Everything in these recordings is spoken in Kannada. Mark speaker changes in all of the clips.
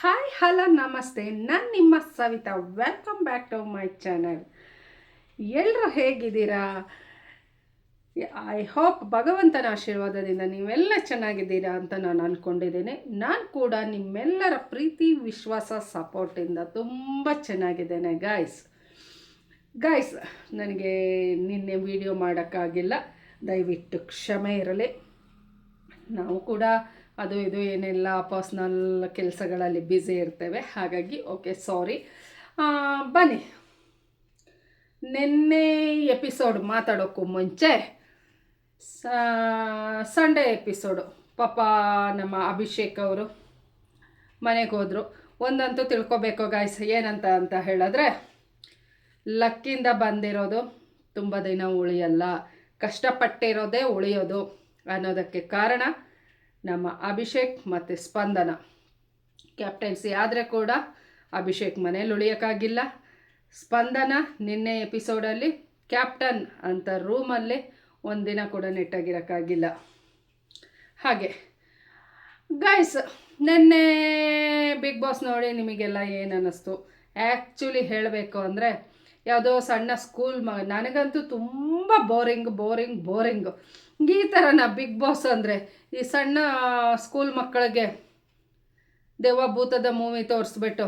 Speaker 1: ಹಾಯ್ ಹಲೋ ನಮಸ್ತೆ ನಾನು ನಿಮ್ಮ Savita. Welcome back to my channel ಎಲ್ಲರೂ ಹೇಗಿದ್ದೀರಾ? ಐ ಹೋಪ್ ಭಗವಂತನ ಆಶೀರ್ವಾದದಿಂದ ನೀವೆಲ್ಲ ಚೆನ್ನಾಗಿದ್ದೀರಾ ಅಂತ ನಾನು ಅಂದ್ಕೊಂಡಿದ್ದೀನಿ ನಾನು ಕೂಡ ನಿಮ್ಮೆಲ್ಲರ ಪ್ರೀತಿ, ವಿಶ್ವಾಸ ಸಪೋರ್ಟಿಂದ ತುಂಬ ಚೆನ್ನಾಗಿದ್ದೇನೆ ಗಾಯ್ಸ್ ಗಾಯ್ಸ್ ನನಗೆ ನಿನ್ನೆ ವಿಡಿಯೋ ಮಾಡೋಕ್ಕಾಗಿಲ್ಲ. ದಯವಿಟ್ಟು ಕ್ಷಮೆ ಇರಲಿ. ನಾವು ಕೂಡ ಅದು ಇದು ಏನೆಲ್ಲ ಪರ್ಸ್ನಲ್ ಕೆಲಸಗಳಲ್ಲಿ ಬ್ಯುಸಿ ಇರ್ತೇವೆ. ಹಾಗಾಗಿ ಓಕೆ ಸಾರಿ ಬನ್ನಿ. ನಿನ್ನೆ ಎಪಿಸೋಡ್ ಮಾತಾಡೋಕ್ಕೂ ಮುಂಚೆ ಸಂಡೇ ಎಪಿಸೋಡು ಪಾಪ ನಮ್ಮ ಅಭಿಷೇಕ್ ಅವರು ಮನೆಗೆ ಹೋದರು. ಒಂದಂತೂ ತಿಳ್ಕೊಬೇಕು ಗಾಯ್ಸ್ ಏನಂತ ಅಂತ ಹೇಳಿದ್ರೆ, ಲಕ್ಕಿಂದ ಬಂದಿರೋದು ತುಂಬ ದಿನ ಉಳಿಯಲ್ಲ. ಕಷ್ಟಪಟ್ಟಿರೋದೇ ಉಳಿಯೋದು ಅನ್ನೋದಕ್ಕೆ ಕಾರಣ ನಮ್ಮ ಅಭಿಷೇಕ್ ಮತ್ತು ಸ್ಪಂದನ. ಕ್ಯಾಪ್ಟನ್ಸಿ ಆದರೆ ಕೂಡ ಅಭಿಷೇಕ್ ಮನೇಲಿ ಉಳಿಯೋಕ್ಕಾಗಿಲ್ಲ. ಸ್ಪಂದನ ನಿನ್ನೆ ಎಪಿಸೋಡಲ್ಲಿ ಕ್ಯಾಪ್ಟನ್ ಅಂತ ರೂಮಲ್ಲಿ ಒಂದಿನ ಕೂಡ ನೆಟ್ಟಾಗಿರೋಕ್ಕಾಗಿಲ್ಲ. ಹಾಗೆ. ಗಾಯ್ಸ್ ನಿನ್ನೆ ಬಿಗ್ ಬಾಸ್ ನೋಡಿ ನಿಮಗೆಲ್ಲ ಏನು ಅನ್ನಿಸ್ತು ಆ್ಯಕ್ಚುಲಿ ಹೇಳಬೇಕು ಅಂದರೆ ಯಾವುದೋ ಸಣ್ಣ ಸ್ಕೂಲ್ ಮ ನನಗಂತೂ ತುಂಬ ಬೋರಿಂಗ್ ಬೋರಿಂಗ್ ಬೋರಿಂಗು ಈ ಥರನ ಬಿಗ್ ಬಾಸ್ ಅಂದರೆ, ಈ ಸಣ್ಣ ಸ್ಕೂಲ್ ಮಕ್ಕಳಿಗೆ ದೇವ ಭೂತದ ಮೂವಿ ತೋರಿಸ್ಬಿಟ್ಟು,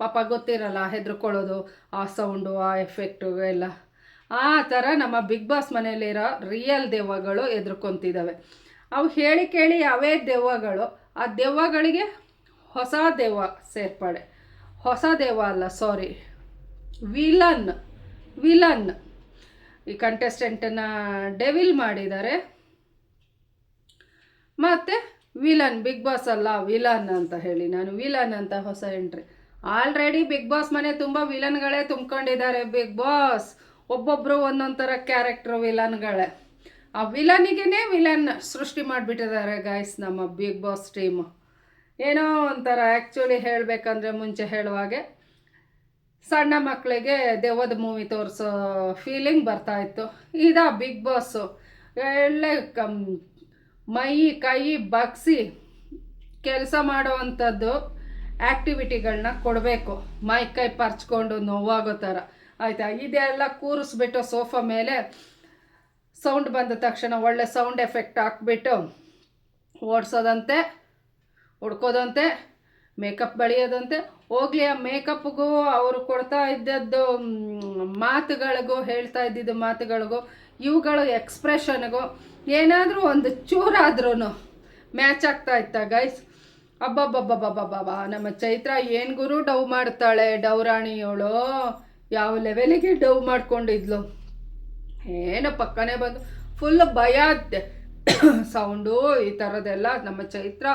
Speaker 1: ಪಾಪ ಗೊತ್ತಿರಲ್ಲ ಹೆದರ್ಕೊಳ್ಳೋದು, ಆ ಸೌಂಡು ಆ ಎಫೆಕ್ಟು ಎಲ್ಲ. ಆ ಥರ ನಮ್ಮ ಬಿಗ್ ಬಾಸ್ ಮನೆಯಲ್ಲಿರೋ ರಿಯಲ್ ದೆವ್ವಗಳು ಎದುರ್ಕೊತಿದ್ದಾವೆ ಅವು ಹೇಳಿ ಕೇಳಿ ಅವೇ ದೆವ್ವಗಳು, ಆ ದೆವ್ವಗಳಿಗೆ ಹೊಸ ದೆವ್ವ ಸೇರ್ಪಡೆ. ಹೊಸ ದೆವ್ವ ಅಲ್ಲ ಸಾರಿ ವಿಲನ್ ವಿಲನ್ ಈ ಕಂಟೆಸ್ಟೆಂಟನ್ನು ಡೆವಿಲ್ ಮಾಡಿದ್ದಾರೆ. ಮತ್ತು ವಿಲನ್ ಬಿಗ್ ಬಾಸ್ ಅಲ್ಲ ವಿಲನ್ ಅಂತ ಹೇಳಿ ನಾನು ವಿಲನ್ ಅಂತ ಹೊಸ ಎಂಟ್ರಿ ಆಲ್ರೆಡಿ ಬಿಗ್ ಬಾಸ್ ಮನೆ ತುಂಬ ವಿಲನ್ಗಳೇ ತುಂಬ್ಕೊಂಡಿದ್ದಾರೆ ಬಿಗ್ ಬಾಸ್ ಒಬ್ಬೊಬ್ಬರು ಒಂದೊಂದು ಥರ ಕ್ಯಾರೆಕ್ಟ್ರು ವಿಲನ್ಗಳೇ ಆ ವಿಲನಿಗೇ ವಿಲನ್ ಸೃಷ್ಟಿ ಮಾಡಿಬಿಟ್ಟಿದ್ದಾರೆ ಗಾಯ್ಸ್ ನಮ್ಮ ಬಿಗ್ ಬಾಸ್ ಟೀಮು ಏನೋ ಒಂಥರ ಆ್ಯಕ್ಚುಲಿ ಹೇಳಬೇಕಂದ್ರೆ ಮುಂಚೆ ಹೇಳುವಾಗೆ ಸಣ್ಣ ಮಕ್ಕಳಿಗೆ ದೆವ್ವದ ಮೂವಿ ತೋರಿಸೋ ಫೀಲಿಂಗ್ ಬರ್ತಾಯಿತ್ತು ಇದಾ ಬಿಗ್ ಬಾಸು ಒಳ್ಳೆ ಕಮ್, ಮೈ, ಕೈ ಬಗ್ಸಿ ಕೆಲಸ ಮಾಡೋವಂಥದ್ದು ಆ್ಯಕ್ಟಿವಿಟಿಗಳನ್ನ ಕೊಡಬೇಕು. ಮೈ, ಕೈ ಪರ್ಚ್ಕೊಂಡು ನೋವಾಗೋ ಥರ. ಆಯಿತಾ? ಇದೆಲ್ಲ ಕೂರಿಸ್ಬಿಟ್ಟು ಸೋಫಾ ಮೇಲೆ ಸೌಂಡ್ ಬಂದ ತಕ್ಷಣ ಒಳ್ಳೆ ಸೌಂಡ್ ಎಫೆಕ್ಟ್ ಹಾಕ್ಬಿಟ್ಟು ಓಡಿಸೋದಂತೆ ಹುಡ್ಕೋದಂತೆ ಮೇಕಪ್ ಬಳಿಯೋದಂತೆ ಹೋಗ್ಲಿ, ಆ ಮೇಕಪ್ಗೂ ಅವರು ಕೊಡ್ತಾ ಇದ್ದದ್ದು ಮಾತುಗಳಿಗೂ, ಹೇಳ್ತಾ ಇದ್ದಿದ್ದು ಮಾತುಗಳಿಗೂ, ಇವುಗಳು ಎಕ್ಸ್ಪ್ರೆಷನ್ಗೂ ಏನಾದರೂ ಒಂದು ಚೂರಾದ್ರೂ ಮ್ಯಾಚ್ ಆಗ್ತಾ ಇತ್ತ ಗೈಸ್ ಅಬ್ಬಬ್ಬಬ್ಬಬ್ಬಬ್ಬಬ್ಬ, ನಮ್ಮ ಚೈತ್ರ ಏನು ಗುರು ಡವ್ ಮಾಡ್ತಾಳೆ ಡೌರಾಣಿಯವಳು ಯಾವ ಲೆವೆಲಿಗೆ ಡವ್ ಮಾಡ್ಕೊಂಡಿದ್ಲು? ಏನೋ ಪಕ್ಕನೇ ಬಂದು ಫುಲ್ ಭಯ ಸೌಂಡು ಈ ಥರದ್ದೆಲ್ಲ ನಮ್ಮ ಚೈತ್ರ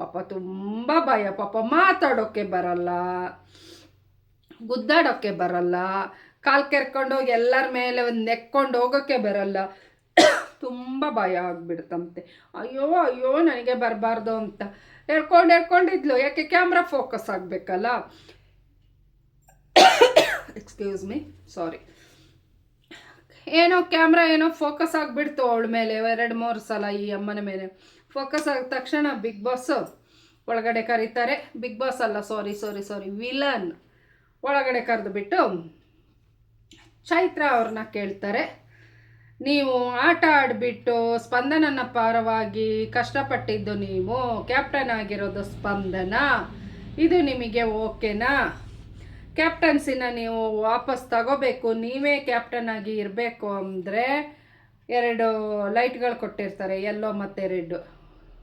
Speaker 1: ಪಾಪ ತುಂಬ ಭಯ, ಪಾಪ ಮಾತಾಡೋಕ್ಕೆ ಬರಲ್ಲ ಗುದ್ದಾಡೋಕ್ಕೆ ಬರಲ್ಲ, ಕಾಲು ಕೆರ್ಕೊಂಡೋಗಿ ಎಲ್ಲರ ಮೇಲೆ ಒಂದು ನೆಕ್ಕೊಂಡು ಹೋಗೋಕ್ಕೆ ಬರಲ್ಲ. ತುಂಬ ಭಯ ಆಗಿಬಿಡ್ತಂತೆ. ಅಯ್ಯೋ ಅಯ್ಯೋ, ನನಗೆ ಬರಬಾರ್ದು ಅಂತ ಹೇಳ್ಕೊಂಡು ಹೇಳ್ಕೊಂಡಿದ್ಲು. ಯಾಕೆ ಕ್ಯಾಮ್ರಾ ಫೋಕಸ್ ಆಗಬೇಕಲ್ಲ? ಎಕ್ಸ್ಕ್ಯೂಸ್ ಮೀ ಸಾರಿ ಏನೋ ಕ್ಯಾಮ್ರಾ ಏನೋ ಫೋಕಸ್ ಆಗಿಬಿಡ್ತು ಅವಳ ಮೇಲೆ ಎರಡು ಮೂರು ಸಲ ಈ ಅಮ್ಮನ ಮೇಲೆ. ಫೋಕಸ್ ಆದ ತಕ್ಷಣ ಬಿಗ್ ಬಾಸ್ ಒಳಗಡೆ ಕರೀತಾರೆ. ಬಿಗ್ ಬಾಸ್ ಅಲ್ಲ ಸಾರಿ ಸಾರಿ ಸಾರಿ ವಿಲನ್ ಒಳಗಡೆ ಕರೆದು ಬಿಟ್ಟು ಚೈತ್ರ ಅವ್ರನ್ನ ಕೇಳ್ತಾರೆ. ನೀವು ಆಟ ಆಡಿಬಿಟ್ಟು ಸ್ಪಂದನನ ಪಾರವಾಗಿ ಕಷ್ಟಪಟ್ಟಿದ್ದು ನೀವು ಕ್ಯಾಪ್ಟನ್ ಆಗಿರೋದು ಸ್ಪಂದನ? ಇದು ನಿಮಗೆ ಓಕೆನಾ ಕ್ಯಾಪ್ಟನ್ಸಿನ ನೀವು ವಾಪಸ್ ತಗೋಬೇಕು, ನೀವೇ ಕ್ಯಾಪ್ಟನ್ ಆಗಿ ಇರಬೇಕು ಅಂದರೆ ಎರಡು ಲೈಟ್ಗಳು ಕೊಟ್ಟಿರ್ತಾರೆ, ಎಲ್ಲೋ ಮತ್ತು ರೆಡ್ಡು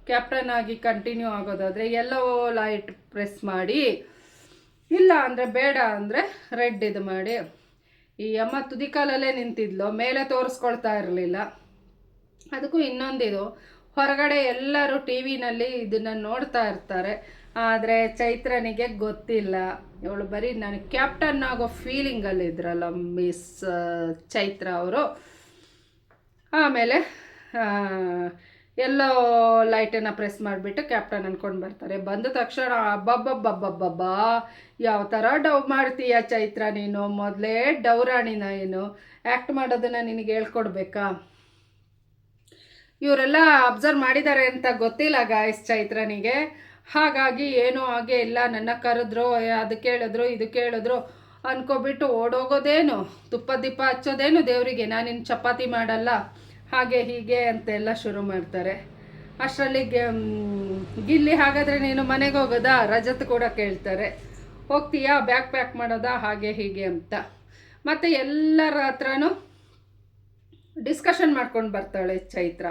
Speaker 1: ಕ್ಯಾಪ್ಟನ್ ಆಗಿ ಕಂಟಿನ್ಯೂ ಆಗೋದಾದರೆ ಎಲ್ಲೋ ಲೈಟ್ ಪ್ರೆಸ್ ಮಾಡಿ, ಇಲ್ಲ ಅಂದರೆ ಬೇಡ ಅಂದರೆ ರೆಡ್ ಇದು ಮಾಡಿ. ಈ ಅಮ್ಮ ತುದಿಕಾಲಲ್ಲೇ ನಿಂತಿದ್ಲು, ಮೇಲೆ ತೋರಿಸ್ಕೊಳ್ತಾ ಇರಲಿಲ್ಲ. ಅದಕ್ಕೂ ಇನ್ನೊಂದಿದು ಹೊರಗಡೆ ಎಲ್ಲರೂ ಟಿ ವಿನಲ್ಲಿ ಇದನ್ನು ನೋಡ್ತಾ ಇರ್ತಾರೆ, ಆದರೆ ಚೈತ್ರನಿಗೆ ಗೊತ್ತಿಲ್ಲ. ಇವಳು ಬರೀ ನಾನು ಕ್ಯಾಪ್ಟನ್ ಆಗೋ ಫೀಲಿಂಗಲ್ಲಿ ಇದ್ರಲ್ಲ ಮಿಸ್ ಚೈತ್ರ ಅವರು. ಆಮೇಲೆ ಎಲ್ಲೋ ಲೈಟನ್ನು ಪ್ರೆಸ್ ಮಾಡಿಬಿಟ್ಟು ಕ್ಯಾಪ್ಟನ್ ಅಂದ್ಕೊಂಡು ಬರ್ತಾರೆ. ಬಂದ ತಕ್ಷಣ ಅಬ್ಬಬ್ಬಬ್ಬಬ್ಬಬ್ಬ, ಯಾವ ಥರ ಡವ್ ಮಾಡ್ತೀಯ ಚೈತ್ರ ನೀನು? ಮೊದಲೇ ಡೌರಾಣಿನ ಏನು? ಆ್ಯಕ್ಟ್ ಮಾಡೋದನ್ನು ನಿನಗೆ ಹೇಳ್ಕೊಡ್ಬೇಕಾ? ಇವರೆಲ್ಲ ಅಬ್ಸರ್ವ್ ಮಾಡಿದ್ದಾರೆ ಅಂತ ಗೊತ್ತಿಲ್ಲ ಗಾಯಸ್ ಚೈತ್ರನಿಗೆ ಹಾಗಾಗಿ ಏನೂ ಹಾಗೆ ಇಲ್ಲ. ನನ್ನ ಕರೆದ್ರು ಅದು ಕೇಳಿದ್ರು, ಇದು ಕೇಳಿದ್ರು ಅನ್ಕೊಬಿಟ್ಟು ಓಡೋಗೋದೇನು? ತುಪ್ಪ ದೀಪ ಹಚ್ಚೋದೇನು ದೇವರಿಗೆ? ನಾನಿನ್ನು ಚಪಾತಿ ಮಾಡಲ್ಲ. ಹಾಗೆ ಹೀಗೆ ಅಂತೆಲ್ಲ ಶುರು ಮಾಡ್ತಾರೆ. ಅಷ್ಟರಲ್ಲಿ ಗಿಲ್ಲಿ ಹಾಗಾದರೆ ನೀನು ಮನೆಗೆ ಹೋಗೋದಾ? ರಜತ್ ಕೂಡ ಕೇಳ್ತಾರೆ. ಹೋಗ್ತೀಯಾ? ಬ್ಯಾಗ್ ಪ್ಯಾಕ್ ಮಾಡೋದಾ? ಹಾಗೆ ಹೀಗೆ ಅಂತ. ಮತ್ತು ಎಲ್ಲರ ಹತ್ರನೂ ಡಿಸ್ಕಷನ್ ಮಾಡ್ಕೊಂಡು ಬರ್ತಾಳೆ ಚೈತ್ರ.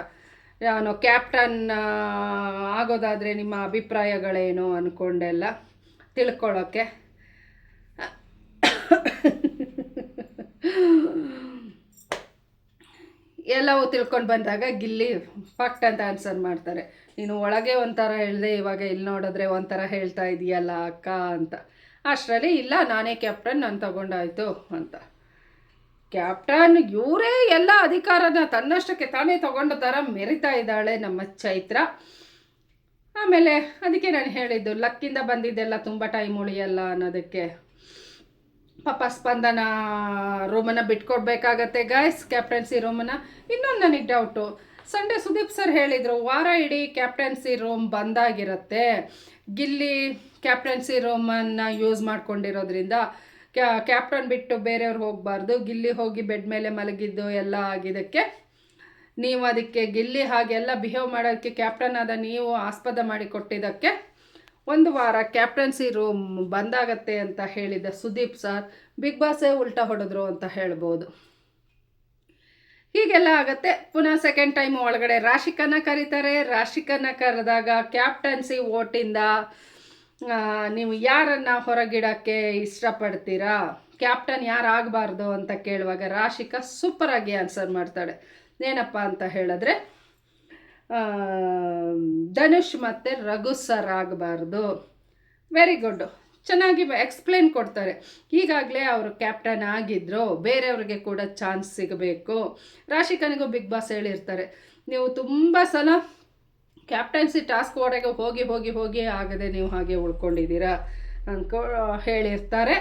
Speaker 1: ನಾನು ಕ್ಯಾಪ್ಟನ್ ಆಗೋದಾದರೆ ನಿಮ್ಮ ಅಭಿಪ್ರಾಯಗಳೇನು ಅಂದ್ಕೊಂಡೆಲ್ಲ ತಿಳ್ಕೊಳ್ಳೋಕ್ಕೆ ಎಲ್ಲವೂ ತಿಳ್ಕೊಂಡು ಬಂದಾಗ ಗಿಲ್ಲಿ ಪಟ್ ಅಂತ ಆನ್ಸರ್ ಮಾಡ್ತಾರೆ. ನೀನು ಒಳಗೆ ಒಂಥರ ಹೇಳಿದೆ, ಇವಾಗ ಇಲ್ಲಿ ನೋಡಿದ್ರೆ ಒಂಥರ ಹೇಳ್ತಾ ಇದೆಯಲ್ಲ ಅಕ್ಕ ಅಂತ. ಅಷ್ಟರಲ್ಲಿ, ಇಲ್ಲ, ನಾನೇ ಕ್ಯಾಪ್ಟನ್, ನಾನು ತಗೊಂಡಾಯ್ತು ಅಂತ. ಕ್ಯಾಪ್ಟನ್, ಇವರೇ ಎಲ್ಲ ಅಧಿಕಾರನ ತನ್ನಷ್ಟಕ್ಕೆ ತಾನೇ ತಗೊಂಡ ಥರ ಮೆರಿತಾ ಇದ್ದಾಳೆ ನಮ್ಮ ಚೈತ್ರ. ಆಮೇಲೆ ಅದಕ್ಕೆ ನಾನು ಹೇಳಿದ್ದು, ಲಕ್ಕಿಂದ ಬಂದಿದ್ದೆಲ್ಲ ತುಂಬ ಟೈಮ್ ಉಳಿಯಲ್ಲ ಅನ್ನೋದಕ್ಕೆ. ಪಾಪ ಸ್ಪಂದನ ರೂಮನ್ನು ಬಿಟ್ಕೊಡ್ಬೇಕಾಗತ್ತೆ ಗಾಯ್ಸ್ ಕ್ಯಾಪ್ಟನ್ಸಿ ರೂಮನ್ನು ಇನ್ನೊಂದು ನನಗೆ ಡೌಟು ಸಂಡೇ ಸುದೀಪ್ ಸರ್ ಹೇಳಿದರು, ವಾರ ಇಡೀ ಕ್ಯಾಪ್ಟನ್ಸಿ ರೂಮ್ ಬಂದಾಗಿರುತ್ತೆ ಗಿಲ್ಲಿ ಕ್ಯಾಪ್ಟನ್ಸಿ ರೂಮನ್ನು ಯೂಸ್ ಮಾಡ್ಕೊಂಡಿರೋದ್ರಿಂದ ಕ್ಯಾ ಕ್ಯಾಪ್ಟನ್ ಬಿಟ್ಟು ಬೇರೆಯವ್ರು ಹೋಗಬಾರ್ದು. ಗಿಲ್ಲಿ ಹೋಗಿ ಬೆಡ್ ಮೇಲೆ ಮಲಗಿದ್ದು ಎಲ್ಲ ಆಗಿದ್ದಕ್ಕೆ ನೀವು ಅದಕ್ಕೆ ಗಿಲ್ಲಿ ಹಾಗೆಲ್ಲ ಬಿಹೇವ್ ಮಾಡೋದಕ್ಕೆ ಕ್ಯಾಪ್ಟನ್ ಆದ ನೀವು ಆಸ್ಪದ ಮಾಡಿ ಕೊಟ್ಟಿದ್ದಕ್ಕೆ ಒಂದು ವಾರ ಕ್ಯಾಪ್ಟನ್ಸಿ ರೂಮ್ ಬಂದಾಗತ್ತೆ ಅಂತ ಹೇಳಿದ ಸುದೀಪ್ ಸರ್, ಬಿಗ್ ಬಾಸೇ ಉಲ್ಟಾ ಹೊಡೆದ್ರು ಅಂತ ಹೇಳ್ಬೋದು. ಹೀಗೆಲ್ಲ ಆಗತ್ತೆ. ಪುನಃ ಸೆಕೆಂಡ್ ಟೈಮ್ ಒಳಗಡೆ ರಾಶಿಕನ ಕರೀತಾರೆ. ರಾಶಿಕನ ಕರೆದಾಗ ಕ್ಯಾಪ್ಟನ್ಸಿ ಓಟಿಂದ ನೀವು ಯಾರನ್ನ ಹೊರಗಿಡಕ್ಕೆ ಇಷ್ಟಪಡ್ತೀರಾ? ಕ್ಯಾಪ್ಟನ್ ಯಾರು ಆಗಬಾರ್ದು ಅಂತ ಕೇಳುವಾಗ ರಾಶಿಕಾ ಸೂಪರಾಗಿ ಆನ್ಸರ್ ಮಾಡ್ತಾಳೆ. ಏನಪ್ಪ ಅಂತ ಹೇಳಿದ್ರೆ ಧನುಷ್ ಮತ್ತು ರಘು ಸರ್ ಆಗಬಾರ್ದು. ವೆರಿ ಗುಡ್ ಚೆನ್ನಾಗಿ ಎಕ್ಸ್ಪ್ಲೇನ್ ಕೊಡ್ತಾರೆ. ಈಗಾಗಲೇ ಅವರು ಕ್ಯಾಪ್ಟನ್ ಆಗಿದ್ದರು ಬೇರೆಯವ್ರಿಗೆ ಕೂಡ ಚಾನ್ಸ್ ಸಿಗಬೇಕು. ರಾಶಿಕನಿಗೂ ಬಿಗ್ ಬಾಸ್ ಹೇಳಿರ್ತಾರೆ. ನೀವು ತುಂಬ ಸಲ ಕ್ಯಾಪ್ಟನ್ಸಿ ಟಾಸ್ಕ್ ಒಳಗೆ ಹೋಗಿ ಹೋಗಿ ಹೋಗಿ ಆಗದೆ ನೀವು ಹಾಗೆ ಉಳ್ಕೊಂಡಿದ್ದೀರಾ ಅಂದ್ಕೊ ಹೇಳಿರ್ತಾರೆ.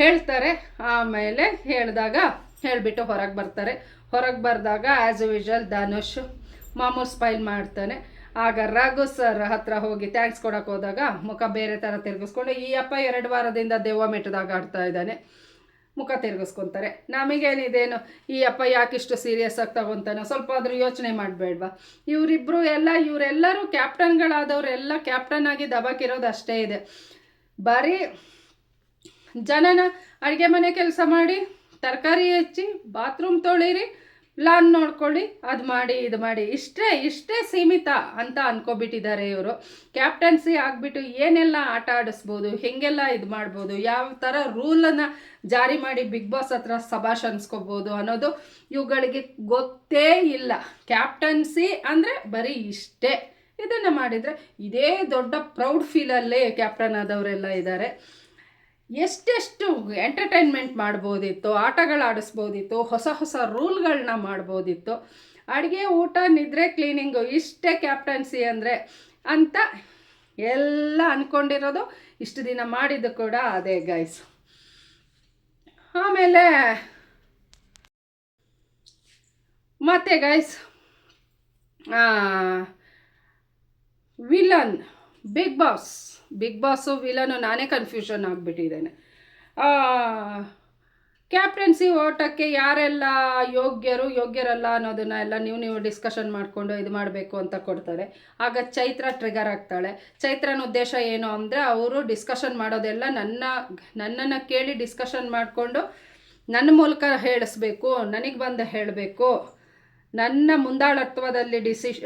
Speaker 1: ಹೇಳ್ತಾರೆ. ಆಮೇಲೆ ಹೇಳಿದಾಗ ಹೇಳಿಬಿಟ್ಟು ಹೊರಗೆ ಬರ್ತಾರೆ. ಹೊರಗೆ ಬರೆದಾಗ ಆ್ಯಸ್ ಯೂಶಲ್ ಧನುಷ್ ಮಾಮೂಲು ಸ್ಪೈಲ್ ಮಾಡ್ತಾನೆ. ಆಗ ರಘು ಸರ್ ಹತ್ರ ಹೋಗಿ ಥ್ಯಾಂಕ್ಸ್ ಕೊಡೋಕೆ ಹೋದಾಗ ಮುಖ ಬೇರೆ ಥರ ತಿರುಗಿಸ್ಕೊಂಡು, ಈ ಅಪ್ಪ ಎರಡು ವಾರದಿಂದ ದೆವ್ವ ಮೆಟ್ಟದಾಗ ಆಡ್ತಾ ಇದ್ದಾನೆ. ಮುಖ ತಿರುಗಿಸ್ಕೊತಾರೆ. ನಮಗೇನಿದೇನು, ಈ ಅಪ್ಪ ಯಾಕಿಷ್ಟು ಸೀರಿಯಸ್ ಆಗಿ ತಗೊತಾನೋ, ಸ್ವಲ್ಪ ಆದರೂ ಯೋಚನೆ ಮಾಡಬೇಡ್ವಾ? ಇವರಿಬ್ಬರು ಎಲ್ಲ, ಇವರೆಲ್ಲರೂ ಕ್ಯಾಪ್ಟನ್ಗಳಾದವರೆಲ್ಲ ಕ್ಯಾಪ್ಟನ್ ಆಗಿ ದಬಾಕಿರೋದು ಅಷ್ಟೇ ಇದೆ. ಬರೀ ಜನನ ಅಡುಗೆ ಮನೆ ಕೆಲಸ ಮಾಡಿ, ತರಕಾರಿ ಹೆಚ್ಚಿ ಬಾತ್ರೂಮ್ ತೊಳೀರಿ ಲಾನ್ ನೋಡ್ಕೊಳ್ಳಿ, ಅದು ಮಾಡಿ, ಇದು ಮಾಡಿ. ಇಷ್ಟೇ ಇಷ್ಟೇ ಸೀಮಿತ ಅಂತ ಅನ್ಕೋಬಿಟ್ಟಿದ್ದಾರೆ ಇವರು. ಕ್ಯಾಪ್ಟನ್ಸಿ ಆಗಿಬಿಟ್ಟು ಏನೆಲ್ಲ ಆಟ ಆಡಿಸ್ಬೋದು, ಹೆಂಗೆಲ್ಲ ಇದು ಮಾಡ್ಬೋದು, ಯಾವ ಥರ ರೂಲನ್ನು ಜಾರಿ ಮಾಡಿ ಬಿಗ್ ಬಾಸ್ ಹತ್ರ ಸಭಾಷ್ ಅನ್ನೋದು ಇವುಗಳಿಗೆ ಗೊತ್ತೇ ಇಲ್ಲ. ಕ್ಯಾಪ್ಟನ್ಸಿ ಅಂದರೆ ಬರೀ ಇಷ್ಟೇ. ಇದನ್ನು ಮಾಡಿದರೆ ಇದೇ ದೊಡ್ಡ ಪ್ರೌಡ್ ಫೀಲಲ್ಲೇ ಕ್ಯಾಪ್ಟನ್ ಆದವರೆಲ್ಲ ಇದ್ದಾರೆ. ಎಷ್ಟೆಷ್ಟು ಎಂಟರ್ಟೈನ್ಮೆಂಟ್ ಮಾಡ್ಬೋದಿತ್ತು, ಆಟಗಳು ಆಡಿಸ್ಬೋದಿತ್ತು, ಹೊಸ ಹೊಸ ರೂಲ್ಗಳನ್ನ ಮಾಡ್ಬೋದಿತ್ತು. ಅಡುಗೆ, ಊಟ, ನಿದ್ರೆ ಕ್ಲೀನಿಂಗು ಇಷ್ಟೇ ಕ್ಯಾಪ್ಟನ್ಸಿ ಅಂದರೆ ಅಂತ ಎಲ್ಲ ಅಂದ್ಕೊಂಡಿರೋದು ಇಷ್ಟು ದಿನ ಮಾಡಿದ್ದು ಕೂಡ ಅದೇ ಗೈಸ್ ಆಮೇಲೆ ಮತ್ತೆ guys villain Bigg Boss Bigg Boss villain ನಾನೇ ಕನ್ಫ್ಯೂಷನ್ ಆಗಿಬಿಟ್ಟಿದ್ದೇನೆ. ಕ್ಯಾಪ್ಟನ್ಸಿ ಓಟಕ್ಕೆ ಯಾರೆಲ್ಲ ಯೋಗ್ಯರು, ಯೋಗ್ಯರಲ್ಲ ಅನ್ನೋದನ್ನ ಎಲ್ಲ ನೀವು ನೀವು ಡಿಸ್ಕಷನ್ ಮಾಡಿಕೊಂಡು ಇದು ಮಾಡಬೇಕು ಅಂತ ಕೊಡ್ತಾರೆ. ಆಗ ಚೈತ್ರ ಟ್ರಿಗರ್ ಆಗ್ತಾಳೆ. ಚೈತ್ರನ ಉದ್ದೇಶ ಏನು ಅಂದರೆ ಅವರು ಡಿಸ್ಕಷನ್ ಮಾಡೋದೆಲ್ಲ ನನ್ನ, ನನ್ನನ್ನು ಕೇಳಿ ಡಿಸ್ಕಷನ್ ಮಾಡಿಕೊಂಡು ನನ್ನ ಮೂಲಕ ಹೇಳಿಸ್ಬೇಕು, ನನಗೆ ಬಂದು ಹೇಳಬೇಕು. ನನ್ನ ಮುಂದಾಳತ್ವದಲ್ಲಿ ಡಿಸಿಷ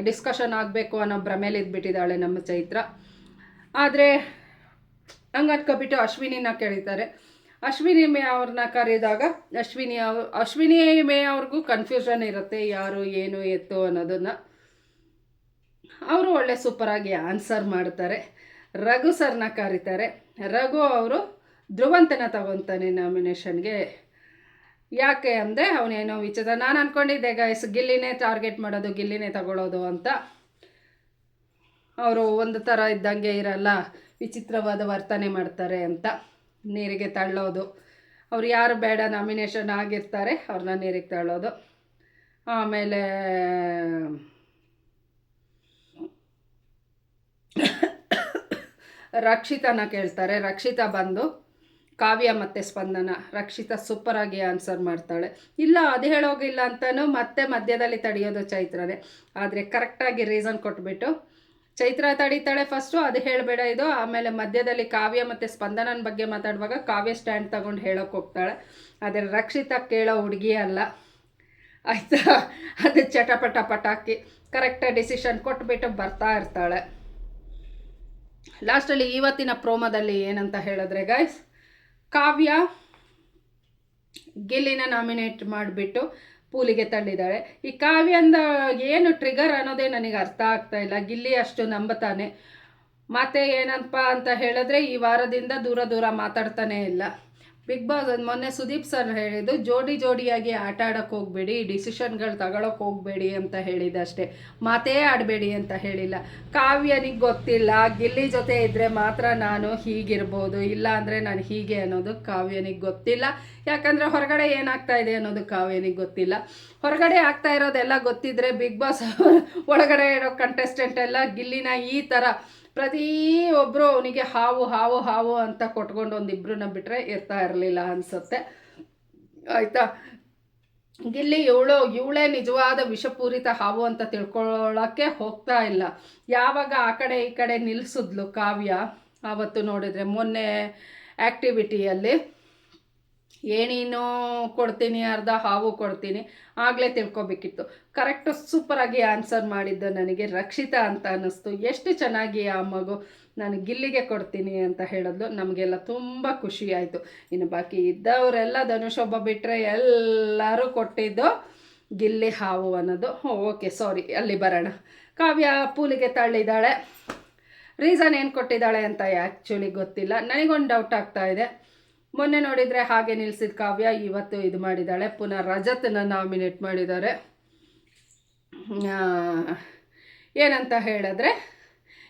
Speaker 1: ಡಿಸ್ಕಷನ್ ಆಗಬೇಕು ಅನ್ನೋ ಭ್ರಮೇಲೆ ಇದ್ಬಿಟ್ಟಿದ್ದಾಳೆ ನಮ್ಮ ಚೈತ್ರ. ಆದರೆ ಹಂಗೆ ಅನ್ಕೊಬಿಟ್ಟು ಅಶ್ವಿನಿನ ಕೇಳಿದ್ದಾರೆ. ಅಶ್ವಿನಿ ಮೇ ಅವ್ರನ್ನ ಕರೆದಾಗ ಅಶ್ವಿನಿ ಅವ್ರು ಅಶ್ವಿನಿ ಮೇ ಅವ್ರಿಗೂ ಕನ್ಫ್ಯೂಷನ್ ಇರುತ್ತೆ, ಯಾರು, ಏನು, ಎತ್ತು ಅನ್ನೋದನ್ನು. ಅವರು ಒಳ್ಳೆ ಸೂಪರಾಗಿ ಆನ್ಸರ್ ಮಾಡ್ತಾರೆ. ರಘು ಸರ್ನ ಕರೀತಾರೆ. ರಘು ಅವರು ಧ್ರುವಂತನ ತಗೊತಾನೆ ನಾಮಿನೇಷನ್ಗೆ ಯಾಕೆ ಅಂದರೆ ಅವನೇನೋ ವಿಚಿತ್ರ. ನಾನು ಅಂದ್ಕೊಂಡಿದ್ದೆ ಗೈಸ್ ಗಿಲ್ಲಿನೇ ಟಾರ್ಗೆಟ್ ಮಾಡೋದು, ಗಿಲ್ಲಿನೇ ತಗೊಳ್ಳೋದು ಅಂತ. ಅವರು ಒಂದು ಥರ ಇದ್ದಂಗೆ ಇರಲ್ಲ, ವಿಚಿತ್ರವಾದ ವರ್ತನೆ ಮಾಡ್ತಾರೆ ಅಂತ ನೀರಿಗೆ ತಳ್ಳೋದು. ಅವ್ರು ಯಾರು ಬೇಡ ನಾಮಿನೇಷನ್ ಆಗಿರ್ತಾರೆ ಅವ್ರನ್ನ ನೀರಿಗೆ ತಳ್ಳೋದು. ಆಮೇಲೆ ರಕ್ಷಿತನ ಕೇಳ್ತಾರೆ. ರಕ್ಷಿತಾ ಬಂದು ಕಾವ್ಯ ಮತ್ತು ಸ್ಪಂದನ. ರಕ್ಷಿತಾ ಸೂಪರಾಗಿ ಆನ್ಸರ್ ಮಾಡ್ತಾಳೆ. ಇಲ್ಲ, ಅದು ಹೇಳೋಗಿಲ್ಲ ಅಂತಲೂ ಮತ್ತೆ ಮಧ್ಯದಲ್ಲಿ ತಡೆಯೋದು ಚೈತ್ರನೇ. ಆದರೆ ಕರೆಕ್ಟಾಗಿ ರೀಸನ್ ಕೊಟ್ಬಿಟ್ಟು ಚೈತ್ರ ತಡೀತಾಳೆ ಫಸ್ಟು ಅದು ಹೇಳಬೇಡ ಇದು. ಆಮೇಲೆ ಮಧ್ಯದಲ್ಲಿ ಕಾವ್ಯ ಮತ್ತು ಸ್ಪಂದನನ ಬಗ್ಗೆ ಮಾತಾಡುವಾಗ ಕಾವ್ಯ ಸ್ಟ್ಯಾಂಡ್ ತಗೊಂಡು ಹೇಳೋಕೆ ಹೋಗ್ತಾಳೆ. ಆದರೆ ರಕ್ಷಿತ ಕೇಳೋ ಹುಡುಗಿ ಅಲ್ಲ. ಆಯಿತಾ? ಅದು ಚಟಪಟ ಪಟಾಕಿ. ಕರೆಕ್ಟಾಗಿ ಡಿಸಿಷನ್ ಕೊಟ್ಬಿಟ್ಟು ಬರ್ತಾ ಇರ್ತಾಳೆ. ಲಾಸ್ಟಲ್ಲಿ ಇವತ್ತಿನ ಪ್ರೋಮೋದಲ್ಲಿ ಏನಂತ ಹೇಳಿದ್ರೆ ಗೈಸ್ ಕಾವ್ಯ ಗಿಲ್ಲಿನ ನಾಮಿನೇಟ್ ಮಾಡಿಬಿಟ್ಟು ಪೂಲಿಗೆ ತಳ್ಳಿದ್ದಾಳೆ ಈ ಕಾವ್ಯಂದ ಏನು ಟ್ರಿಗರ್ ಅನ್ನೋದೇ ನನಗೆ ಅರ್ಥ ಆಗ್ತಾ ಇಲ್ಲ. ಗಿಲ್ಲಿ ಅಷ್ಟು ನಂಬತಾನೆ. ಮತ್ತೆ ಏನಪ್ಪ ಅಂತ ಹೇಳಿದ್ರೆ ಈ ವಾರದಿಂದ ದೂರ ದೂರ ಮಾತಾಡ್ತಾನೆ ಇಲ್ಲ. ಬಿಗ್ ಬಾಸ್ ಮೊನ್ನೆ ಸುದೀಪ್ ಸರ್ ಹೇಳಿದ್ದು, ಜೋಡಿ ಜೋಡಿಯಾಗಿ ಆಟ ಆಡೋಕ್ಕೆ ಹೋಗಬೇಡಿ, ಡಿಸಿಷನ್ಗಳು ತಗೊಳಕ್ಕೆ ಹೋಗಬೇಡಿ ಅಂತ ಹೇಳಿದಷ್ಟೇ ಮಾತೇ ಆಡಬೇಡಿ ಅಂತ ಹೇಳಿಲ್ಲ. ಕಾವ್ಯನಿಗೆ ಗೊತ್ತಿಲ್ಲ. ಗಿಲ್ಲಿ ಜೊತೆ ಇದ್ದರೆ ಮಾತ್ರ ನಾನು ಹೀಗಿರ್ಬೋದು. ಇಲ್ಲ ಅಂದರೆ ನಾನು ಹೀಗೆ ಅನ್ನೋದು ಕಾವ್ಯನಿಗೆ ಗೊತ್ತಿಲ್ಲ. ಯಾಕಂದರೆ ಹೊರಗಡೆ ಏನಾಗ್ತಾ ಇದೆ ಅನ್ನೋದು ಕಾವ್ಯನಿಗೆ ಗೊತ್ತಿಲ್ಲ. ಹೊರಗಡೆ ಆಗ್ತಾ ಇರೋದೆಲ್ಲ ಗೊತ್ತಿದ್ರೆ ಬಿಗ್ ಬಾಸ್ ಒಳಗಡೆ ಇರೋ ಕಂಟೆಸ್ಟೆಂಟ್ ಎಲ್ಲ ಗಿಲ್ಲಿನ ಈ ಥರ ಪ್ರತಿಯೊಬ್ಬರು ಅವನಿಗೆ ಹಾವು ಹಾವು ಹಾವು ಅಂತ ಕೊಟ್ಕೊಂಡು ಒಂದಿಬ್ರನ್ನ ಬಿಟ್ಟರೆ ಇರ್ತಾ ಇರಲಿಲ್ಲ ಅನಿಸುತ್ತೆ. ಆಯಿತಾ? ಗಿಲ್ಲಿ ಇವಳು, ಇವಳೇ ನಿಜವಾದ ವಿಷಪೂರಿತ ಹಾವು ಅಂತ ತಿಳ್ಕೊಳ್ಳೋಕ್ಕೆ ಹೋಗ್ತಾ ಇಲ್ಲ. ಯಾವಾಗ ಆ ಕಡೆ ಈ ಕಡೆ ನಿಲ್ಲಿಸಿದ್ಲು ಕಾವ್ಯ? ಆವತ್ತು ನೋಡಿದರೆ ಮೊನ್ನೆ ಆ್ಯಕ್ಟಿವಿಟಿಯಲ್ಲಿ ಏನೇನೋ ಕೊಡ್ತೀನಿ, ಅರ್ಧ ಹಾವು ಕೊಡ್ತೀನಿ, ಆಗಲೇ ತಿಳ್ಕೊಬೇಕಿತ್ತು. ಕರೆಕ್ಟು ಸೂಪರಾಗಿ ಆನ್ಸರ್ ಮಾಡಿದ್ದು ನನಗೆ ರಕ್ಷಿತಾ ಅಂತ ಅನ್ನಿಸ್ತು. ಎಷ್ಟು ಚೆನ್ನಾಗಿ ಆ ಮಗು ನಾನು ಗಿಲ್ಲಿಗೆ ಕೊಡ್ತೀನಿ ಅಂತ ಹೇಳಿದ್ಲು. ನಮಗೆಲ್ಲ ತುಂಬ ಖುಷಿ ಆಯಿತು. ಇನ್ನು ಬಾಕಿ ಇದ್ದವರೆಲ್ಲ ಧನುಷ್ ಒಬ್ಬ ಬಿಟ್ಟರೆ ಎಲ್ಲರೂ ಕೊಟ್ಟಿದ್ದು ಗಿಲ್ಲಿ ಹಾವು ಅನ್ನೋದು. ಓಕೆ ಸಾರಿ ಅಲ್ಲಿ ಬರೋಣ. ಕಾವ್ಯ ಪೂಲಿಗೆ ತಳ್ಳಿದ್ದಾಳೆ. ರೀಸನ್ ಏನು ಕೊಟ್ಟಿದ್ದಾಳೆ ಅಂತ ಆ್ಯಕ್ಚುಲಿ ಗೊತ್ತಿಲ್ಲ. ನನಗೊಂದು ಡೌಟ್ ಆಗ್ತಾ ಇದೆ. ಮೊನ್ನೆ ನೋಡಿದರೆ ಹಾಗೆ ನಿಲ್ಸಿದ ಕಾವ್ಯ ಇವತ್ತು ಇದು ಮಾಡಿದ್ದಾಳೆ. ಪುನಃ ರಜತನ ನಾಮಿನೇಟ್ ಮಾಡಿದ್ದಾರೆ. ಏನಂತ ಹೇಳಿದ್ರೆ,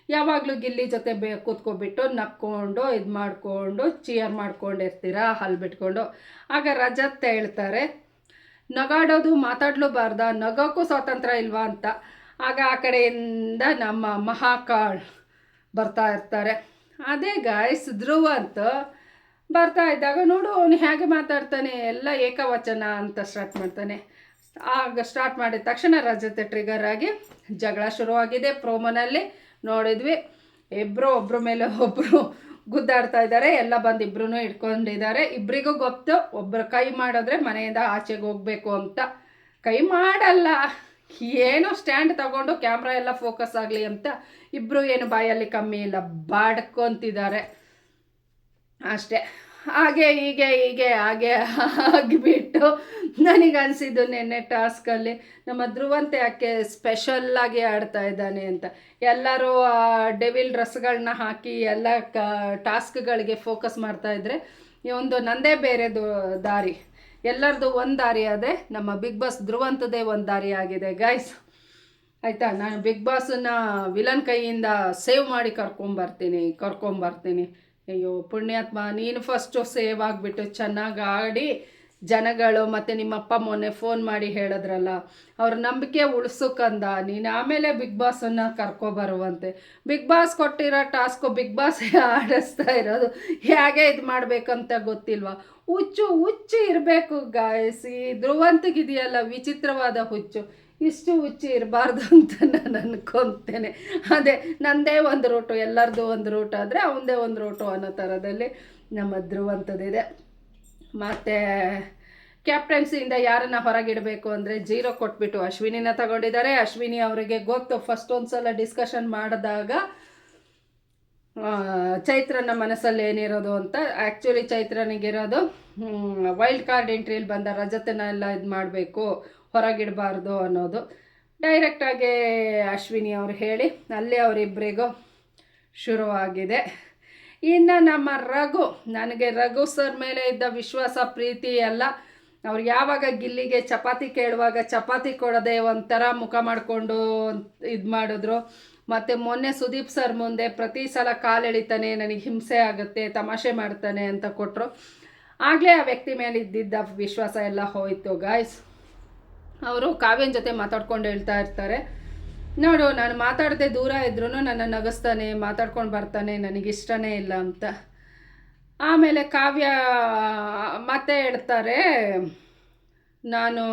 Speaker 1: ಯಾವಾಗಲೂ ಗಿಲ್ಲಿ ಜೊತೆ ಬೇ, ಕೂತ್ಕೊಬಿಟ್ಟು ನಕ್ಕೊಂಡು, ಇದು ಮಾಡಿಕೊಂಡು ಚಿಯರ್ ಮಾಡ್ಕೊಂಡಿರ್ತೀರಾ, ಹಲ್ ಬಿಟ್ಕೊಂಡು. ಆಗ ರಜತ್ ಹೇಳ್ತಾರೆ, ನಗಾಡೋದು ಮಾತಾಡಲೂಬಾರ್ದ ನಗೋಕ್ಕೂ ಸ್ವಾತಂತ್ರ್ಯ ಇಲ್ವಾ ಅಂತ. ಆಗ ಆ ಕಡೆಯಿಂದ ನಮ್ಮ ಮಹಾಕಾಳ್ ಬರ್ತಾ ಇರ್ತಾರೆ. ಅದೇ ಗಾಯ್ಸ್ ಧ್ರುವ ಅಂತ ಬರ್ತಾ ಇದ್ದಾಗ ನೋಡು ಅವನು ಹೇಗೆ ಮಾತಾಡ್ತಾನೆ, ಎಲ್ಲ ಏಕವಚನ ಅಂತ ಸ್ಟಾರ್ಟ್ ಮಾಡ್ತಾನೆ. ಆಗ ಸ್ಟಾರ್ಟ್ ಮಾಡಿದ ತಕ್ಷಣ ರಜತೆ ಟ್ರಿಗರ್ ಆಗಿ ಜಗಳ ಶುರುವಾಗಿದೆ ಪ್ರೋಮೋನಲ್ಲಿ ನೋಡಿದ್ವಿ ಇಬ್ಬರು ಒಬ್ಬರ ಮೇಲೆ ಒಬ್ಬರು ಗುದ್ದಾಡ್ತಾ ಇದ್ದಾರೆ, ಎಲ್ಲ ಬಂದು ಇಬ್ರು ಇಟ್ಕೊಂಡಿದ್ದಾರೆ ಇಬ್ಬರಿಗೂ ಗೊತ್ತು ಒಬ್ಬರು ಕೈ ಮಾಡಿದ್ರೆ ಮನೆಯಿಂದ ಆಚೆಗೆ ಹೋಗಬೇಕು ಅಂತ. ಕೈ ಮಾಡಲ್ಲ, ಏನೋ ಸ್ಟ್ಯಾಂಡ್ ತಗೊಂಡು ಕ್ಯಾಮ್ರಾ ಎಲ್ಲ ಫೋಕಸ್ ಆಗಲಿ ಅಂತ. ಇಬ್ಬರು ಏನು ಬಾಯಲ್ಲಿ ಕಮ್ಮಿ ಇಲ್ಲ, ಬಾಡ್ಕೊಂತಿದ್ದಾರೆ. ಅಷ್ಟೇ. ಹಾಗೆ, ಹೀಗೆ ಹೀಗೆ, ಹಾಗೆ ಆಗಿಬಿಟ್ಟು ನನಗೆ ಅನಿಸಿದ್ದು ನಿನ್ನೆ ಟಾಸ್ಕಲ್ಲಿ ನಮ್ಮ ಧ್ರುವಂತೆ ಯಾಕೆ ಸ್ಪೆಷಲ್ಲಾಗಿ ಆಡ್ತಾ ಇದ್ದಾನೆ ಅಂತ. ಎಲ್ಲರೂ ಆ ಡೆವಿಲ್ ಡ್ರೆಸ್ಗಳನ್ನ ಹಾಕಿ ಎಲ್ಲ ಕ, ಟಾಸ್ಕ್ಗಳಿಗೆ ಫೋಕಸ್ ಮಾಡ್ತಾ ಈ ಒಂದು ನಂದೇ ಬೇರೆದು ದಾರಿ. ಎಲ್ಲರದು ಒಂದು ದಾರಿ ಅದೇ ನಮ್ಮ ಬಿಗ್ ಬಾಸ್ ಧ್ರುವಂತದೇ ಒಂದು ದಾರಿ ಆಗಿದೆ ಗೈಸ್ ಆಯಿತಾ? ನಾನು ಬಿಗ್ ಬಾಸನ್ನ ವಿಲನ್ ಕೈಯಿಂದ ಸೇವ್ ಮಾಡಿ ಕರ್ಕೊಂಬರ್ತೀನಿ ಕರ್ಕೊಂಬರ್ತೀನಿ. ಅಯ್ಯೋ, ಪುಣ್ಯಾತ್ಮ, ನೀನು ಫಸ್ಟು ಸೇವ್ ಆಗಿಬಿಟ್ಟು ಚೆನ್ನಾಗಿ ಆಡಿ ಜನಗಳು ಮತ್ತು ನಿಮ್ಮಪ್ಪ ಮೊನ್ನೆ ಫೋನ್ ಮಾಡಿ ಹೇಳಿದ್ರಲ್ಲ, ಅವ್ರ ನಂಬಿಕೆ ಉಳಿಸೋಕಂದ, ನೀನು ಆಮೇಲೆ ಬಿಗ್ ಬಾಸನ್ನು ಕರ್ಕೊಬರುವಂತೆ ಬಿಗ್ ಬಾಸ್ ಕೊಟ್ಟಿರೋ ಟಾಸ್ಕು ಬಿಗ್ ಬಾಸ್ ಆಡಿಸ್ತಾ ಇರೋದು, ಹೇಗೆ ಇದು ಮಾಡಬೇಕಂತ ಗೊತ್ತಿಲ್ವಾ? ಹುಚ್ಚು ಹುಚ್ಚು ಇರಬೇಕು ಗಾಯಿಸಿ ಧ್ರುವಂತಿಗಿದೆಯಲ್ಲ, ವಿಚಿತ್ರವಾದ ಹುಚ್ಚು. ಇಷ್ಟು ಹುಚ್ಚು ಇರಬಾರ್ದು ಅಂತ ನಾನು ಅನ್ಕೊತೇನೆ. ಅದೇ ನಂದೇ ಒಂದು ರೂಟು, ಎಲ್ಲರದು ಒಂದು ರೂಟ್ ಆದರೆ ಅವನದೇ ಒಂದು ರೂಟು ಅನ್ನೋ ಥರದಲ್ಲಿ ನಮ್ಮ ಧ್ರುವಂಥದ್ದಿದೆ ಮತ್ತು ಕ್ಯಾಪ್ಟನ್ಸಿಯಿಂದ ಯಾರನ್ನ ಹೊರಗಿಡಬೇಕು ಅಂದರೆ ಜೀರೋ ಕೊಟ್ಬಿಟ್ಟು ಅಶ್ವಿನಿನ ತಗೊಂಡಿದ್ದಾರೆ. ಅಶ್ವಿನಿ ಅವರಿಗೆ ಗೊತ್ತು ಫಸ್ಟ್ ಒಂದು ಸಲ ಡಿಸ್ಕಷನ್ ಮಾಡಿದಾಗ ಚೈತ್ರನ ಮನಸ್ಸಲ್ಲಿ ಏನಿರೋದು ಅಂತ ಆ್ಯಕ್ಚುಲಿ ಚೈತ್ರನಿಗಿರೋದು ವೈಲ್ಡ್ ಕಾರ್ಡ್ ಎಂಟ್ರಿಯಲ್ಲಿ ಬಂದ ರಜತನ ಎಲ್ಲ ಇದು ಮಾಡಬೇಕು ಹೊರಗಿಡಬಾರ್ದು ಅನ್ನೋದು. ಡೈರೆಕ್ಟಾಗಿ ಅಶ್ವಿನಿ ಅವ್ರು ಹೇಳಿ, ಅಲ್ಲೇ ಅವರಿಬ್ಬರಿಗೂ ಶುರುವಾಗಿದೆ. ಇನ್ನು ನಮ್ಮ ರಘು, ನನಗೆ ರಘು ಸರ್ ಮೇಲೆ ಇದ್ದ ವಿಶ್ವಾಸ ಪ್ರೀತಿ ಎಲ್ಲ ಅವ್ರು ಯಾವಾಗ ಗಿಲ್ಲಿಗೆ ಚಪಾತಿ ಕೇಳುವಾಗ ಚಪಾತಿ ಕೊಡದೆ ಒಂಥರ ಮುಖ ಮಾಡಿಕೊಂಡು ಇದು ಮಾಡಿದ್ರು. ಮತ್ತು ಮೊನ್ನೆ ಸುದೀಪ್ ಸರ್ ಮುಂದೆ ಪ್ರತಿ ಸಲ ಕಾಲೆಳಿತಾನೆ ನನಗೆ ಹಿಂಸೆ ಆಗುತ್ತೆ, ತಮಾಷೆ ಮಾಡ್ತಾನೆ ಅಂತ ಕೊಟ್ಟರು ಆಗಲೇ ಆ ವ್ಯಕ್ತಿ ಮೇಲೆ ಇದ್ದಿದ್ದ ವಿಶ್ವಾಸ ಎಲ್ಲ ಹೋಯಿತು ಗಾಯ್ಸ್ ಅವರು ಕಾವ್ಯನ ಜೊತೆ ಮಾತಾಡ್ಕೊಂಡು ಹೇಳ್ತಾ ಇರ್ತಾರೆ. ನೋಡು, ನಾನು ಮಾತಾಡದೆ ದೂರ ಇದ್ರೂ ನನ್ನ ನಗಸ್ತಾನೆ, ಮಾತಾಡ್ಕೊಂಡು ಬರ್ತಾನೆ ನನಗಿಷ್ಟನೇ ಇಲ್ಲ ಅಂತ. ಆಮೇಲೆ ಕಾವ್ಯ ಮತ್ತೆ ಹೇಳ್ತಾರೆ, ನಾನು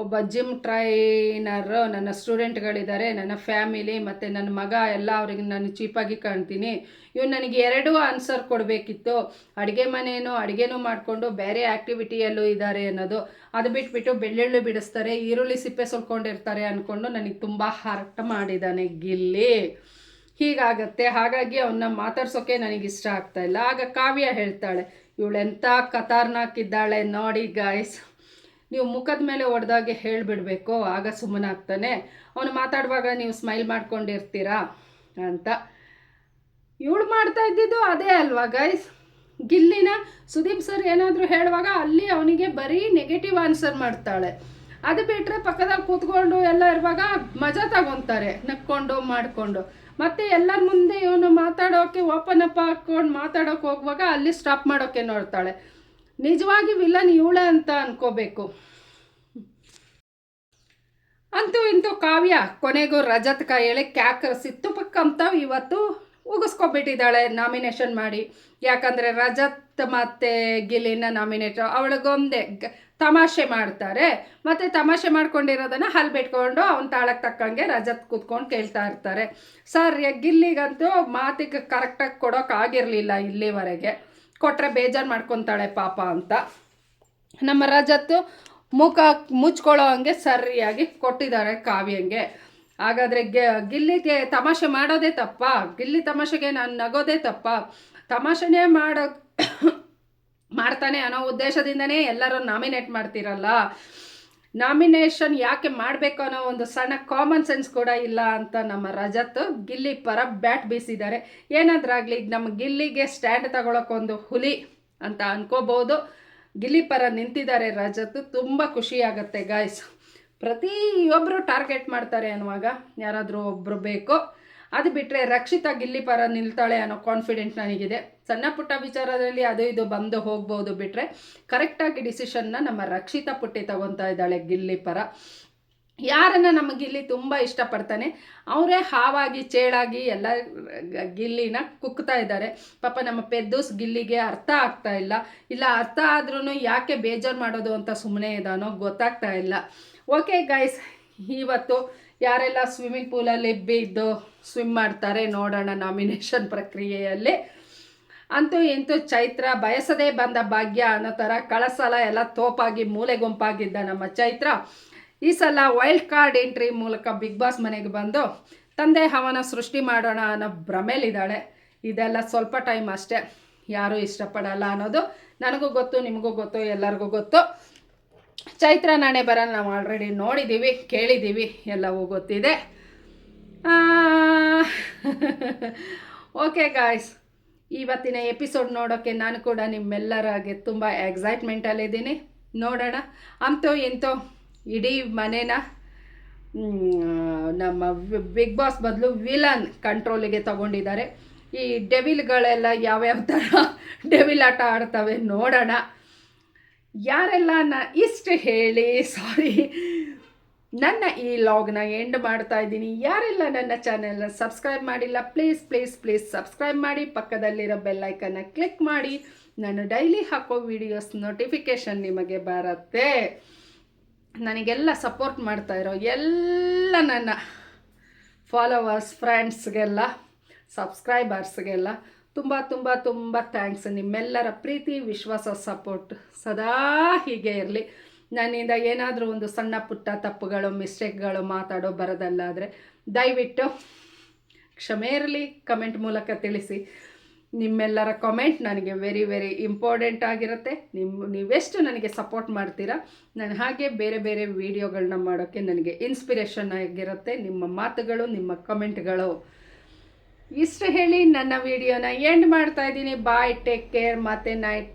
Speaker 1: ಒಬ್ಬ ಜಿಮ್ ಟ್ರೈನರ್ ನನ್ನ ಸ್ಟೂಡೆಂಟ್ಗಳಿದ್ದಾರೆ ನನ್ನ ಫ್ಯಾಮಿಲಿ ಮತ್ತು ನನ್ನ ಮಗ ಎಲ್ಲ ಅವ್ರಿಗೆ ನಾನು ಚೀಪಾಗಿ ಕಾಣ್ತೀನಿ. ಇವ್ನು ನನಗೆ ಎರಡೂ ಆನ್ಸರ್ ಕೊಡಬೇಕಿತ್ತು. ಅಡುಗೆ ಮನೆಯೂ ಅಡುಗೆನೂ ಮಾಡಿಕೊಂಡು ಬೇರೆ ಆ್ಯಕ್ಟಿವಿಟಿಯಲ್ಲೂ ಇದ್ದಾರೆ ಅನ್ನೋದು. ಅದು ಬಿಟ್ಬಿಟ್ಟು ಬೆಳ್ಳುಳ್ಳಿ ಬಿಡಿಸ್ತಾರೆ, ಈರುಳ್ಳಿ ಸಿಪ್ಪೆ ಸುಲ್ಕೊಂಡಿರ್ತಾರೆ ಅಂದ್ಕೊಂಡು ನನಗೆ ತುಂಬ ಹರ್ಟ್ ಮಾಡಿದ್ದಾನೆ ಗಿಲ್ಲಿ. ಹೀಗಾಗತ್ತೆ. ಹಾಗಾಗಿ ಅವನ್ನ ಮಾತಾಡ್ಸೋಕೆ ನನಗೆ ಇಷ್ಟ ಆಗ್ತಾ ಇಲ್ಲ. ಆಗ ಕಾವ್ಯ ಹೇಳ್ತಾಳೆ ಇವಳೆಂಥ ಕತಾರ್ನಾಕಿದ್ದಾಳೆ ನೋಡಿ ಗಾಯ್ಸ್ ನೀವು ಮುಖದ ಮೇಲೆ ಹೊಡೆದಾಗೆ ಹೇಳಿಬಿಡ್ಬೇಕು, ಆಗ ಸುಮ್ಮನಾಗ್ತಾನೆ ಅವನು ಮಾತಾಡುವಾಗ ನೀವು ಸ್ಮೈಲ್ ಮಾಡ್ಕೊಂಡಿರ್ತೀರಾ ಅಂತ. ಇವಳು ಮಾಡ್ತಾ ಇದ್ದಿದ್ದು ಅದೇ ಅಲ್ವಾ ಗೈಸ್ ಗಿಲ್ಲಿನ ಸುದೀಪ್ ಸರ್ ಏನಾದರೂ ಹೇಳುವಾಗ ಅಲ್ಲಿ ಅವನಿಗೆ ಬರೀ ನೆಗೆಟಿವ್ ಆನ್ಸರ್ ಮಾಡ್ತಾಳೆ. ಅದು ಬಿಟ್ಟರೆ ಪಕ್ಕದಲ್ಲಿ ಕೂತ್ಕೊಂಡು ಎಲ್ಲ ಇರುವಾಗ ಮಜಾ ತಗೊತಾರೆ, ನಕ್ಕೊಂಡು, ಮಾಡಿಕೊಂಡು. ಮತ್ತು ಎಲ್ಲರ ಮುಂದೆ ಇವನು ಮಾತಾಡೋಕೆ ಓಪನ್ ಅಪ್ ಹಾಕ್ಕೊಂಡು ಮಾತಾಡೋಕೆ ಹೋಗುವಾಗ ಅಲ್ಲಿ ಸ್ಟಾಪ್ ಮಾಡೋಕೆ ನೋಡ್ತಾಳೆ. ನಿಜವಾಗಿ ವಿಲನ್ ಇವಳೆ ಅಂತ ಅನ್ಕೋಬೇಕು. ಅಂತೂ ಇಂತೂ ಕಾವ್ಯ ಕೊನೆಗೂ ರಜತ್ ಕೈಯಲ್ಲಿ ಕ್ಯಾಕರ್ಸಿ ಅಂತ ಇವತ್ತು ಉಗಿಸ್ಕೊಬಿಟ್ಟಿದ್ದಾಳೆ ನಾಮಿನೇಷನ್ ಮಾಡಿ. ಯಾಕಂದರೆ ರಜತ್ ಮತ್ತು ಗಿಲಿನ ನಾಮಿನೇಟ್ ಅವಳಿಗೊಂದೇ ತಮಾಷೆ ಮಾಡ್ತಾರೆ. ಮತ್ತು ತಮಾಷೆ ಮಾಡ್ಕೊಂಡಿರೋದನ್ನು ಹಲ್ ಬಿಟ್ಕೊಂಡು ಅವನ ತಾಳಕ್ಕೆ ತಕ್ಕಂಗೆ ರಜತ್ ಕೂತ್ಕೊಂಡು ಕೇಳ್ತಾ ಇರ್ತಾರೆ. ಸರ್ ಗಿಲ್ಲಿಗಂತೂ ಮಾತಿಗೆ ಕರೆಕ್ಟಾಗಿ ಕೊಡೋಕ್ಕಾಗಿರಲಿಲ್ಲ ಇಲ್ಲಿವರೆಗೆ. ಕೊಟ್ಟರೆ ಬೇಜಾರು ಮಾಡ್ಕೊತಾಳೆ ಪಾಪ ಅಂತ. ನಮ್ಮ ರಜತ್ತು ಮುಖ ಮುಚ್ಕೊಳ್ಳೋ ಹಂಗೆ ಸರಿಯಾಗಿ ಕೊಟ್ಟಿದ್ದಾರೆ ಕಾವ್ಯಂಗೆ. ಹಾಗಾದರೆ ಗಿಲ್ಲಿಗೆ ತಮಾಷೆ ಮಾಡೋದೇ ತಪ್ಪ. ಗಿಲ್ಲಿ ತಮಾಷೆಗೆ ನಾನು ನಗೋದೇ ತಪ್ಪ. ತಮಾಷೆನೇ ಮಾಡೋ ಮಾಡ್ತಾನೆ ಅನ್ನೋ ಉದ್ದೇಶದಿಂದನೇ ಎಲ್ಲರೂ ನಾಮಿನೇಟ್ ಮಾಡ್ತಿರಲ್ಲ. ನಾಮಿನೇಷನ್ ಯಾಕೆ ಮಾಡಬೇಕು ಅನ್ನೋ ಒಂದು ಸಣ್ಣ ಕಾಮನ್ ಸೆನ್ಸ್ ಕೂಡ ಇಲ್ಲ ಅಂತ ನಮ್ಮ ರಜತ್, ಗಿಲ್ಲಿ ಪರ ಬ್ಯಾಟ್ ಬೀಸಿದ್ದಾರೆ. ಏನಾದ್ರಾಗಲಿ ನಮ್ಮ ಗಿಲ್ಲಿಗೆ ಸ್ಟ್ಯಾಂಡ್ ತಗೊಳಕ್ಕೊಂದು ಹುಲಿ ಅಂತ ಅನ್ಕೋಬಹುದು ಗಿಲ್ಲಿ ಪರ ನಿಂತಿದ್ದಾರೆ ರಜತ್, ತುಂಬ ಖುಷಿಯಾಗತ್ತೆ ಗಾಯ್ಸ್ ಪ್ರತಿಯೊಬ್ಬರು ಟಾರ್ಗೆಟ್ ಮಾಡ್ತಾರೆ ಅನ್ನುವಾಗ ಯಾರಾದರೂ ಒಬ್ಬರು ಬೇಕು. ಅದು ಬಿಟ್ಟರೆ ರಕ್ಷಿತಾ ಗಿಲ್ಲಿ ಪರ ನಿಲ್ತಾಳೆ ಅನ್ನೋ ಕಾನ್ಫಿಡೆಂಟ್ ನನಗಿದೆ. ಸಣ್ಣ ಪುಟ್ಟ ವಿಚಾರದಲ್ಲಿ ಅದು ಇದು ಬಂದು ಹೋಗ್ಬೋದು ಬಿಟ್ಟರೆ ಕರೆಕ್ಟಾಗಿ ಡಿಸಿಷನ್ನ ನಮ್ಮ ರಕ್ಷಿತಾ ಪುಟ್ಟಿ ತಗೊತಾ ಇದ್ದಾಳೆ ಗಿಲ್ಲಿ ಪರ. ಯಾರನ್ನ ನಮ್ಮ ಗಿಲ್ಲಿ ತುಂಬ ಇಷ್ಟಪಡ್ತಾನೆ? ಅವರೇ ಹಾವಾಗಿ, ಚೇಳಾಗಿ ಎಲ್ಲ ಗಿಲ್ಲಿನ ಕುಕ್ತಾ ಇದ್ದಾರೆ. ಪಾಪ ನಮ್ಮ ಪೆದ್ದೂಸ್ ಗಿಲ್ಲಿಗೆ ಅರ್ಥ ಆಗ್ತಾ ಇಲ್ಲ. ಇಲ್ಲ, ಅರ್ಥ ಆದ್ರೂ ಯಾಕೆ ಬೇಜಾರು ಮಾಡೋದು ಅಂತ ಸುಮ್ಮನೆ ಇದಾನೋ ಗೊತ್ತಾಗ್ತಾ ಇಲ್ಲ. ಓಕೆ ಗೈಸ್ ಇವತ್ತು ಯಾರೆಲ್ಲ ಸ್ವಿಮ್ಮಿಂಗ್ ಪೂಲಲ್ಲಿ ಬಿದ್ದು ಸ್ವಿಮ್ ಮಾಡ್ತಾರೆ ನೋಡೋಣ ನಾಮಿನೇಷನ್ ಪ್ರಕ್ರಿಯೆಯಲ್ಲಿ. ಅಂತೂ ಇಂತೂ ಚೈತ್ರ ಬಯಸದೇ ಬಂದ ಭಾಗ್ಯ ಅನ್ನೋ ಥರ ಕಳಸಲ ಎಲ್ಲ ತೋಪಾಗಿ ಮೂಲೆ ಗುಂಪಾಗಿದ್ದ ನಮ್ಮ ಚೈತ್ರ. ಈ ಸಲ ವೈಲ್ಡ್ ಕಾರ್ಡ್ ಎಂಟ್ರಿ ಮೂಲಕ ಬಿಗ್ ಬಾಸ್ ಮನೆಗೆ ಬಂದು ತಂದೆ ಹವನ ಸೃಷ್ಟಿ ಮಾಡೋಣ ಅನ್ನೋ ಭ್ರಮೇಲಿದ್ದಾಳೆ ಇದೆಲ್ಲ ಸ್ವಲ್ಪ ಟೈಮ್ ಅಷ್ಟೇ. ಯಾರೂ ಇಷ್ಟಪಡಲ್ಲ ಅನ್ನೋದು ನನಗೂ ಗೊತ್ತು, ನಿಮಗೂ ಗೊತ್ತು, ಎಲ್ಲರಿಗೂ ಗೊತ್ತು. ಚೈತ್ರ ನಾಣೆ ಬರ ನಾವು ಆಲ್ರೆಡಿ ನೋಡಿದ್ದೀವಿ ಕೇಳಿದ್ದೀವಿ ಎಲ್ಲವೂ ಗೊತ್ತಿದೆ. ಓಕೆ ಗಾಯ್ಸ್ ಇವತ್ತಿನ ಎಪಿಸೋಡ್ ನೋಡೋಕ್ಕೆ ನಾನು ಕೂಡ ನಿಮ್ಮೆಲ್ಲರಾಗೆ ತುಂಬ ಎಕ್ಸೈಟ್ಮೆಂಟಲ್ಲಿದ್ದೀನಿ ನೋಡೋಣ ಅಂತೂ ಇಂತೂ ಇಡೀ ಮನೇನ ನಮ್ಮ ಬಿಗ್ ಬಾಸ್ ಬದಲು ವಿಲನ್ ಕಂಟ್ರೋಲಿಗೆ ತಗೊಂಡಿದ್ದಾರೆ. ಈ ಡೆವಿಲ್ಗಳೆಲ್ಲ ಯಾವ್ಯಾವ ಥರ ಡೆವಿಲ್ ಆಟ ಆಡ್ತವೆ ನೋಡೋಣ. ಯಾರೆಲ್ಲ ನ ಇಷ್ಟು ಹೇಳಿ ಸಾರಿ ನನ್ನ ಈ ಲಾಗ್ನ ಎಂಡ್ ಮಾಡ್ತಾ ಇದ್ದೀನಿ. ಯಾರೆಲ್ಲ ನನ್ನ ಚಾನೆಲ್ನ ಸಬ್ಸ್ಕ್ರೈಬ್ ಮಾಡಿಲ್ಲ ಪ್ಲೀಸ್ ಪ್ಲೀಸ್ ಪ್ಲೀಸ್ ಸಬ್ಸ್ಕ್ರೈಬ್ ಮಾಡಿ. ಪಕ್ಕದಲ್ಲಿರೋ ಬೆಲ್ಲೈಕನ್ನ ಕ್ಲಿಕ್ ಮಾಡಿ. ನಾನು ಡೈಲಿ ಹಾಕೋ ವಿಡಿಯೋಸ್ ನೋಟಿಫಿಕೇಷನ್ ನಿಮಗೆ ಬರುತ್ತೆ. ನನಗೆಲ್ಲ ಸಪೋರ್ಟ್ ಮಾಡ್ತಾ ಇರೋ ಎಲ್ಲ ನನ್ನ ಫಾಲೋವರ್ಸ್ ಫ್ರೆಂಡ್ಸ್ಗೆಲ್ಲ ಸಬ್ಸ್ಕ್ರೈಬರ್ಸ್ಗೆಲ್ಲ ತುಂಬ ತುಂಬ ತುಂಬ ಥ್ಯಾಂಕ್ಸ್ ನಿಮ್ಮೆಲ್ಲರ ಪ್ರೀತಿ, ವಿಶ್ವಾಸ ಸಪೋರ್ಟ್ ಸದಾ ಹೀಗೆ ಇರಲಿ. ನನ್ನಿಂದ ಏನಾದರೂ ಒಂದು ಸಣ್ಣ ಪುಟ್ಟ ತಪ್ಪುಗಳು ಮಿಸ್ಟೇಕ್ಗಳು ಮಾತಾಡೋ ಬರೋದಲ್ಲಾದರೆ ದಯವಿಟ್ಟು ಕ್ಷಮೆ ಇರಲಿ ಕಮೆಂಟ್ ಮೂಲಕ ತಿಳಿಸಿ. ನಿಮ್ಮೆಲ್ಲರ ಕಮೆಂಟ್ ನನಗೆ ವೆರಿ ವೆರಿ ಇಂಪಾರ್ಟೆಂಟ್ ಆಗಿರುತ್ತೆ. ನಿಮ್ಮ ನೀವೆಷ್ಟು ನನಗೆ ಸಪೋರ್ಟ್ ಮಾಡ್ತೀರಾ, ನಾನು ಹಾಗೆ ಬೇರೆ ಬೇರೆ ವೀಡಿಯೋಗಳನ್ನ ಮಾಡೋಕ್ಕೆ ನನಗೆ ಇನ್ಸ್ಪಿರೇಷನ್ ಆಗಿರುತ್ತೆ. ನಿಮ್ಮ ಮಾತುಗಳು, ನಿಮ್ಮ ಕಮೆಂಟ್ಗಳು ಇಷ್ಟು ಹೇಳಿ ನನ್ನ ವಿಡಿಯೋನ ಎಂಡ್ ಮಾಡ್ತಾ ಇದ್ದೀನಿ. ಬಾಯ್ ಟೇಕ್ ಕೇರ್ ಮತ್ತೆ ನೈಟ್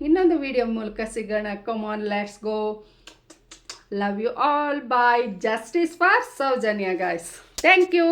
Speaker 1: ಇನ್ನೊಂದು ವಿಡಿಯೋ ಮೂಲಕ ಸಿಗೋಣ. Come on let's go love you all bye justice for Soujanya guys thank you